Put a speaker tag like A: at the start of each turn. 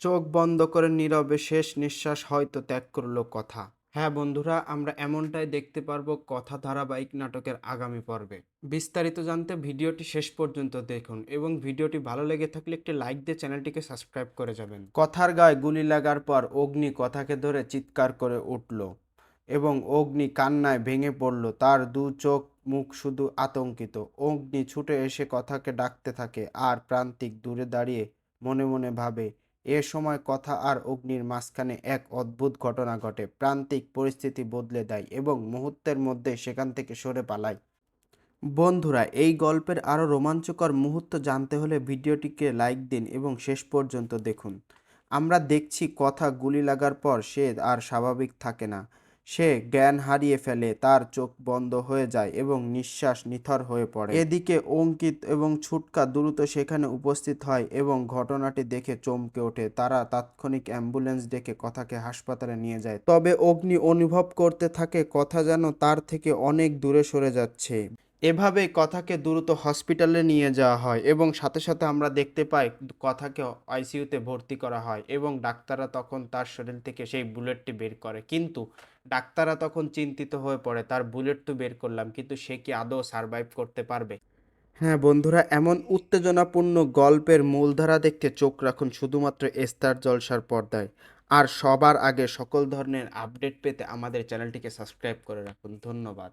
A: চোখ বন্ধ করে নীরবে শেষ নিঃশ্বাস হয়তো ত্যাগ করল কথা। হ্যাঁ বন্ধুরা, আমরা এমনটাই দেখতে পারব কথা ধারাবাহিক নাটকের আগামী পর্বে। বিস্তারিত জানতে ভিডিওটি শেষ পর্যন্ত দেখুন এবং ভিডিওটি ভালো লেগে থাকলে একটি লাইক দিয়ে চ্যানেলটিকে সাবস্ক্রাইব করে যাবেন। কথার গায়ে গুলি লাগার পর অগ্নি কথাকে ধরে চিৎকার করে উঠল এবং অগ্নি কান্নায় ভেঙে পড়ল। তার দু চোখ, মুখ শুধু আতঙ্কিত। অগ্নি ছুটে এসে কথাকে ডাকতে থাকে আর প্রান্তিক দূরে দাঁড়িয়ে মনে মনে ভাবে এ সময় কথা আর অগ্নির মাঝখানে এক অদ্ভুত ঘটনা ঘটে। প্রান্তিক পরিস্থিতি বদলে দেয় এবং মুহূর্তের মধ্যে সেখান থেকে সরে পালায়। বন্ধুরা, এই গল্পের আরও রোমাঞ্চকর মুহূর্ত জানতে হলে ভিডিওটিকে লাইক দিন এবং শেষ পর্যন্ত দেখুন। আমরা দেখছি, কথা গুলি লাগার পর সে আর স্বাভাবিক থাকে না। সে জ্ঞান হারিয়ে ফেলে, তার চোখ বন্ধ হয়ে যায় এবং নিঃশ্বাস নিথর হয়ে পড়ে। এদিকে অঙ্কিত এবং ছুটকা দ্রুত সেখানে উপস্থিত হয় এবং ঘটনাটি দেখে চমকে ওঠে। তারা তাৎক্ষণিক অ্যাম্বুলেন্স ডেকে কথাকে হাসপাতালে নিয়ে যায়। তবে অগ্নি অনুভব করতে থাকে, কথা যেন তার থেকে অনেক দূরে সরে যাচ্ছে। এভাবেই কথাকে দ্রুত হসপিটালে নিয়ে যাওয়া হয় এবং সাথে সাথে আমরা দেখতে পাই কথাকে আইসিইউতে ভর্তি করা হয় এবং ডাক্তাররা তখন তার শরীর থেকে সেই বুলেটটি বের করে। কিন্তু ডাক্তাররা তখন চিন্তিত হয়ে পড়ে, তার বুলেট তো বের করলাম, কিন্তু সে কি আদৌ সারভাইভ করতে পারবে? হ্যাঁ বন্ধুরা, এমন উত্তেজনাপূর্ণ গল্পের মূলধারা দেখতে চোখ রাখুন শুধুমাত্র এস্তার জলসার পর্দায়। আর সবার আগে সকল ধরনের আপডেট পেতে আমাদের চ্যানেলটিকে সাবস্ক্রাইব করে রাখুন। ধন্যবাদ।